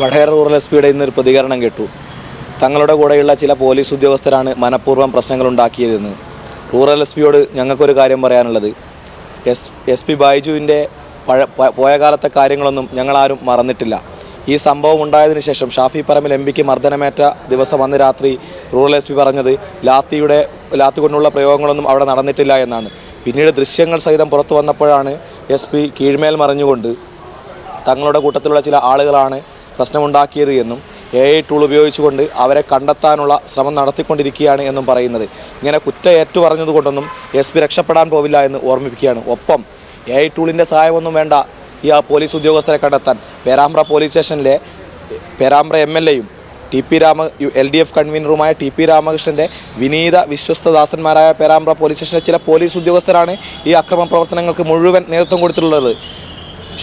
Vadakara rural S പിയുടെ ഇന്നൊരു പ്രതികരണം കേട്ടു. തങ്ങളുടെ കൂടെയുള്ള ചില പോലീസ് ഉദ്യോഗസ്ഥരാണ് മനഃപൂർവം പ്രശ്നങ്ങൾ ഉണ്ടാക്കിയതെന്ന്. റൂറൽ എസ് പിയോട് ഞങ്ങൾക്കൊരു കാര്യം പറയാനുള്ളത്. എസ് എസ് പി ബൈജുവിന്റെ പോയ കാലത്തെ കാര്യങ്ങളൊന്നും ഞങ്ങളാരും മറന്നിട്ടില്ല. ഈ സംഭവം ഉണ്ടായതിനു ശേഷം ഷാഫി പറമ്പിൽ എം പിക്ക് മർദ്ദനമേറ്റ ദിവസം അന്ന് രാത്രി റൂറൽ എസ് പി പറഞ്ഞത് ലാത്തിയുടെ ലാത്തി കൊണ്ടുള്ള പ്രയോഗങ്ങളൊന്നും അവിടെ നടന്നിട്ടില്ല എന്നാണ്. പിന്നീട് ദൃശ്യങ്ങൾ സഹിതം പുറത്തു വന്നപ്പോഴാണ് എസ് പി കീഴ്മേൽ മറിഞ്ഞുകൊണ്ട് തങ്ങളുടെ കൂട്ടത്തിലുള്ള ചില ആളുകളാണ് പ്രശ്നമുണ്ടാക്കിയത് എന്നും എ ഐ ടൂൾ ഉപയോഗിച്ചുകൊണ്ട് അവരെ കണ്ടെത്താനുള്ള ശ്രമം നടത്തിക്കൊണ്ടിരിക്കുകയാണ് എന്നും പറയുന്നത്. ഇങ്ങനെ കുറ്റ ഏറ്റു പറഞ്ഞതുകൊണ്ടൊന്നും എസ് പി രക്ഷപ്പെടാൻ പോവില്ല എന്ന് ഓർമ്മിപ്പിക്കുകയാണ്. ഒപ്പം എ ഐ ടൂളിന്റെ സഹായമൊന്നും വേണ്ട ഈ ആ പോലീസ് ഉദ്യോഗസ്ഥരെ കണ്ടെത്താൻ പേരാമ്പ്ര പോലീസ് സ്റ്റേഷനിലെ പേരാമ്പ്ര എം എൽ എയും T P Rama L D F കൺവീനറുമായ T P രാമകൃഷ്ണന്റെ വിനീത വിശ്വസ്തദാസന്മാരായ പേരാമ്പ്ര പോലീസ് സ്റ്റേഷനിലെ ചില പോലീസ് ഉദ്യോഗസ്ഥരാണ് ഈ അക്രമ പ്രവർത്തനങ്ങൾക്ക് മുഴുവൻ നേതൃത്വം കൊടുത്തിട്ടുള്ളത്.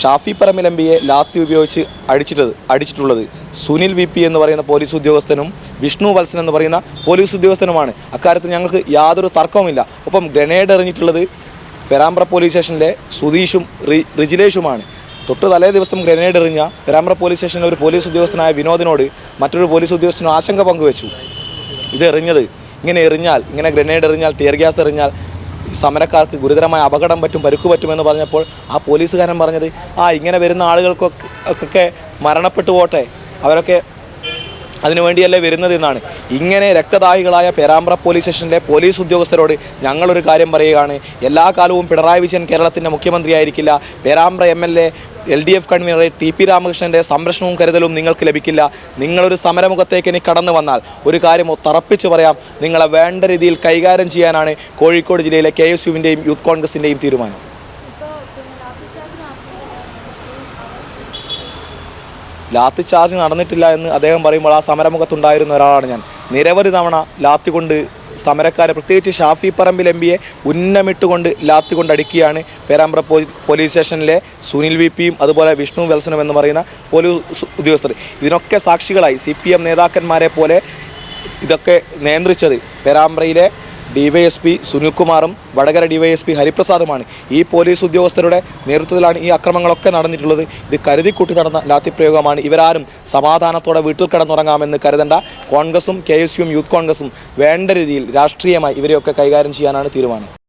ഷാഫി പറമ്പിൽ എം പിയെ ലാത്തി ഉപയോഗിച്ച് അടിച്ചിട്ടത് അടിച്ചിട്ടുള്ളത്. സുനിൽ വി പി എന്ന് പറയുന്ന പോലീസ് ഉദ്യോഗസ്ഥനും വിഷ്ണു വത്സൻ എന്ന് പറയുന്ന പോലീസ് ഉദ്യോഗസ്ഥനുമാണ്. അക്കാര്യത്തിൽ ഞങ്ങൾക്ക് യാതൊരു തർക്കവുമില്ല. ഒപ്പം ഗ്രനേഡ് എറിഞ്ഞിട്ടുള്ളത് പെരാമ്പ്ര പോലീസ് സ്റ്റേഷനിലെ സുധീഷും റിജിലേഷുമാണ്. തൊട്ട് തലേ ദിവസം ഗ്രനേഡ് എറിഞ്ഞ പെരാമ്പ്ര പോലീസ് സ്റ്റേഷനിലെ ഒരു പോലീസ് ഉദ്യോഗസ്ഥനായ വിനോദിനോട് മറ്റൊരു പോലീസ് ഉദ്യോഗസ്ഥനും ആശങ്ക പങ്കുവച്ചു. ഇത് എറിഞ്ഞത്. ഇങ്ങനെ എറിഞ്ഞാൽ ഇങ്ങനെ ഗ്രനേഡ് എറിഞ്ഞാൽ ടിയർ ഗ്യാസ് എറിഞ്ഞാൽ സമരക്കാർക്ക് ഗുരുതരമായ അപകടം പറ്റും പരുക്ക് പറ്റുമെന്ന് പറഞ്ഞപ്പോൾ ആ പോലീസുകാരൻ പറഞ്ഞത് ആ ഇങ്ങനെ വരുന്ന ആളുകൾക്കൊക്കെ മരണപ്പെട്ടു പോട്ടെ. അവരൊക്കെ അതിനുവേണ്ടിയല്ലേ വരുന്നത് എന്നാണ്. ഇങ്ങനെ രക്തദാഹികളായ പേരാമ്പ്ര പോലീസ് സ്റ്റേഷനിലെ പോലീസ് ഉദ്യോഗസ്ഥരോട് ഞങ്ങളൊരു കാര്യം പറയുകയാണ്. എല്ലാ കാലവും പിണറായി വിജയൻ കേരളത്തിന്റെ മുഖ്യമന്ത്രിയായിരിക്കില്ല. Perambra M L A L D F കൺവീനറെ T P രാമകൃഷ്ണന്റെ സംരക്ഷണവും കരുതലും നിങ്ങൾക്ക് ലഭിക്കില്ല. നിങ്ങളൊരു സമരമുഖത്തേക്ക് ഇനി കടന്നു വന്നാൽ ഒരു കാര്യം തറപ്പിച്ച് പറയാം. നിങ്ങളെ വേണ്ട രീതിയിൽ കൈകാര്യം ചെയ്യാനാണ് കോഴിക്കോട് ജില്ലയിലെ കെ എസ് യുവിന്റെയും യൂത്ത് കോൺഗ്രസിന്റെയും തീരുമാനം. ലാത്തി ചാർജ് നടന്നിട്ടില്ല എന്ന് അദ്ദേഹം പറയുമ്പോൾ ആ സമരമുഖത്തുണ്ടായിരുന്ന ഒരാളാണ് ഞാൻ. നിരവധി തവണ ലാത്തി കൊണ്ട് സമരക്കാരെ പ്രത്യേകിച്ച് ഷാഫി പറമ്പിൽ എം പിയെ ഉന്നമിട്ടുകൊണ്ട് ലാത്തി കൊണ്ട് അടിക്കുകയാണ് പേരാമ്പ്ര പോലീ- പോലീസ് സ്റ്റേഷനിലെ സുനിൽ വി പിയും അതുപോലെ വിഷ്ണു വെൽസനും എന്ന് പറയുന്ന പോലീസ് ഉദ്യോഗസ്ഥർ. ഇതിനൊക്കെ സാക്ഷികളായി സി നേതാക്കന്മാരെ പോലെ ഇതൊക്കെ നിയന്ത്രിച്ചത് പേരാമ്പ്രയിലെ ഡിവൈഎസ്പി സുനിൽകുമാറും വടകര ഡിവൈഎസ്പി ഹരിപ്രസാദുമാണ് ഈ പോലീസ് ഉദ്യോഗസ്ഥരുടെ നേതൃത്വത്തിലാണ് ഈ അക്രമങ്ങളൊക്കെ നടന്നിട്ടുള്ളത്. ഇത് കരുതിക്കൂട്ടി നടന്ന ലാത്തിപ്രയോഗമാണ്. ഇവരാരും സമാധാനത്തോടെ വീട്ടിൽ കിടന്നുറങ്ങാമെന്ന് കരുതേണ്ട. കോൺഗ്രസും കെ യൂത്ത് കോൺഗ്രസും വേണ്ട രീതിയിൽ രാഷ്ട്രീയമായി ഇവരെയൊക്കെ കൈകാര്യം ചെയ്യാനാണ് തീരുമാനം.